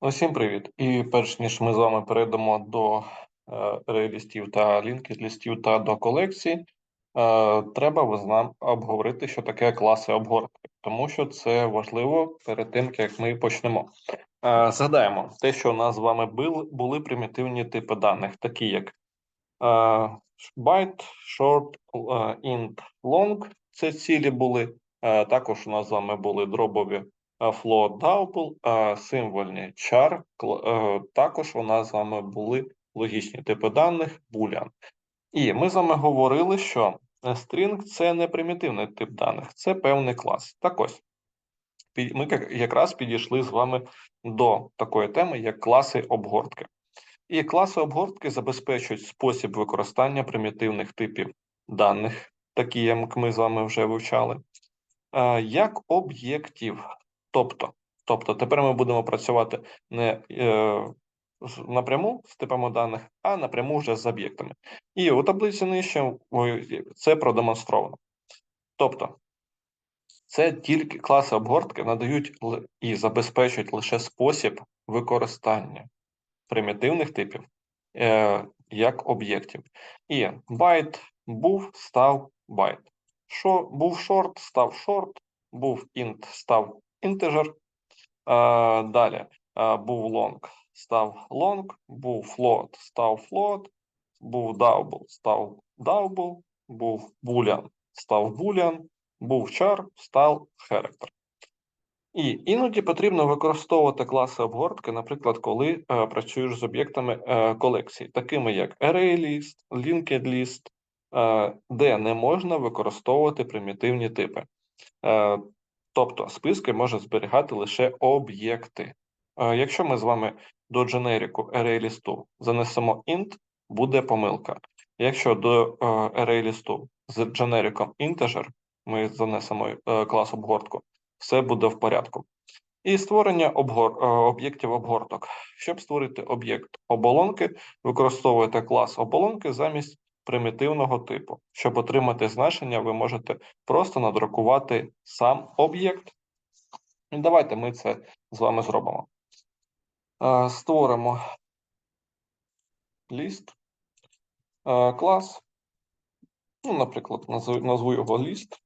Усім привіт! І перш ніж ми з вами перейдемо до е, рейлістів та лінкід-лістів та до колекції, е, треба з нам обговорити, що таке класи обгортки, тому що це важливо перед тим, як ми почнемо. Е, згадаємо те, що у нас з вами були, примітивні типи даних, такі як short, е, int, long, це цілі були. Також у нас з вами були дробові float double, символьні char. е, Також у нас з вами були логічні типи даних boolean. І ми з вами говорили, що е, string – це не примітивний тип даних, це певний клас. Так ось, ми якраз підійшли з вами до такої теми, як класи обгортки. І класи обгортки забезпечують спосіб використання примітивних типів даних, такі як ми з вами вже вивчали, е, як об'єктів. Тобто, тобто тепер ми будемо працювати не е, напряму з типами даних, а напряму вже з об'єктами. І у таблиці нижче це продемонстровано. Тобто, це тільки класи обгортки надають і забезпечують лише спосіб використання примітивних типів е, як об'єктів. І байт був, став байт. Що був шорт, став шорт, був int, став інтежер. Е, далі е, був long, став long, був float, став float, був double, став double, був boolean, став boolean, був char, став character. І іноді потрібно використовувати класи обгортки, наприклад, коли е, працюєш з об'єктами е, колекції, такими як ArrayList, LinkedList, е, де не можна використовувати примітивні типи. Е, тобто списки може зберігати лише об'єкти. Е, якщо ми з вами до дженеріку ArrayList занесемо int, буде помилка. Якщо до е, ArrayList з дженериком integer ми занесемо е, клас обгортку, все буде в порядку. І створення обгор... об'єктів обгорток. Щоб створити об'єкт оболонки, використовуєте клас оболонки замість примітивного типу. Щоб отримати значення, ви можете просто надрукувати сам об'єкт. Давайте ми це з вами зробимо. Е, Створимо ліст, е, клас, ну, наприклад, назву, його ліст,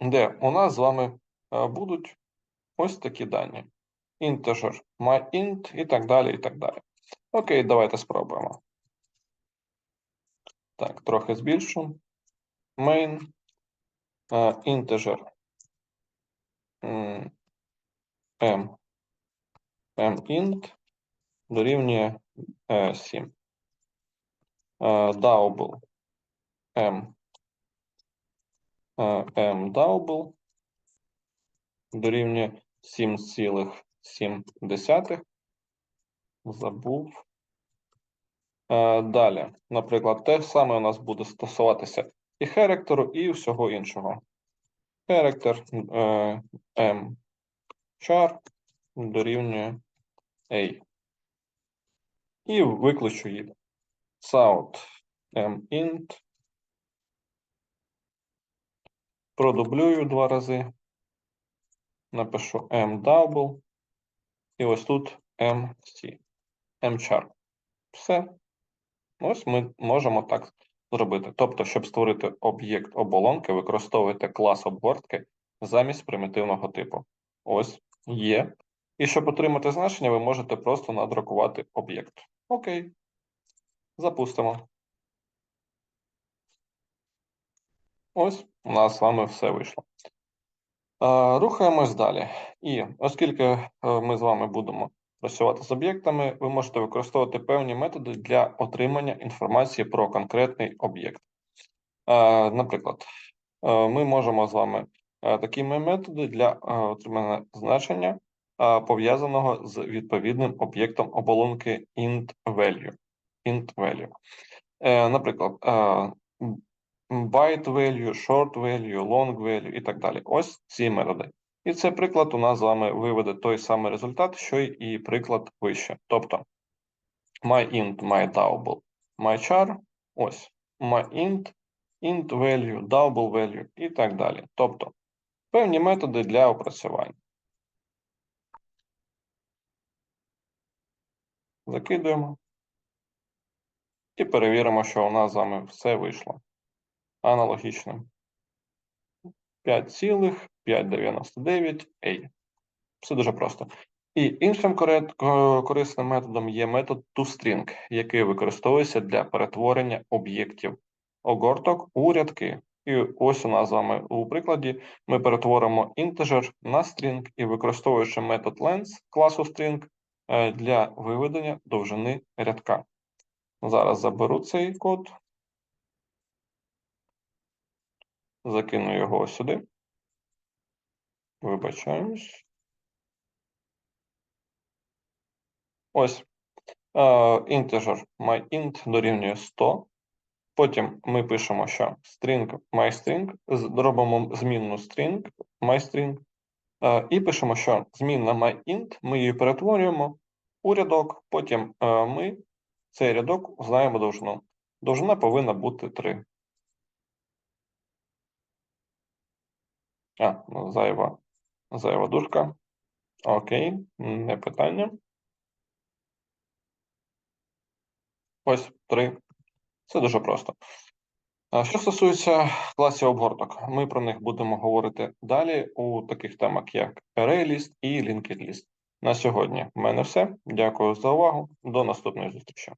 де у нас з вами е, будуть ось такі дані. Integer, myInt і так далі, і так далі. Окей, давайте спробуємо. Так, трохи збільшу. Main, е, integer m, mint дорівнює е, 7. Е, double m, е, m double дорівнює 7,7. Забув. Е, Далі, наприклад, те саме у нас буде стосуватися і характеру, і всього іншого. Характер m char дорівнює a. І виключу її. South m int. Продублюю два рази. Напишу m double. І ось тут mc. mchar. Все. Ось ми можемо так зробити. Тобто, щоб створити об'єкт оболонки, використовуєте клас обгортки замість примітивного типу. Ось є. І щоб отримати значення, ви можете просто надрукувати об'єкт. Окей. Запустимо. Ось у нас з вами все вийшло. Е, Рухаємось далі. І оскільки е, ми з вами будемо працювати з об'єктами, ви можете використовувати певні методи для отримання інформації про конкретний об'єкт. Е, Наприклад, е, ми можемо з вами е, такі методи для отримання значення, пов'язаного з відповідним об'єктом оболонки int value. Int value. Наприклад, byte value, short value, long value і так далі. Ось ці методи. І цей приклад у нас з вами виведе той самий результат, що і приклад вище. Тобто myInt, myDouble, myChar, ось myInt, int value, double value і так далі. Тобто певні методи для опрацювання. закидуємо. І перевіримо, що у нас з вами все вийшло. Аналогічно. 5,599 A. Все дуже просто. І іншим корисним методом є метод toString, який використовується для перетворення об'єктів огорток у рядки. І ось у нас з вами у прикладі ми перетворимо інтежер на string і використовуючи метод length класу string е, для виведення довжини рядка. Зараз заберу цей код, закину його сюди. Вибачаємось. Ось е, integer myInt дорівнює 100. Потім ми пишемо, що string myString, з- робимо змінну string myString, е, і пишемо, що змінна myInt, ми її перетворюємо у рядок, потім е, ми цей рядок знаємо довжину. Довжина повинна бути 3. А, ну, зайва, зайва дужка. Окей, не питання. Ось 3. Це дуже просто. Що стосується класів обгорток, ми про них будемо говорити далі у таких темах, як ArrayList і LinkedList. На сьогодні в мене все. Дякую за увагу. До наступної зустрічі.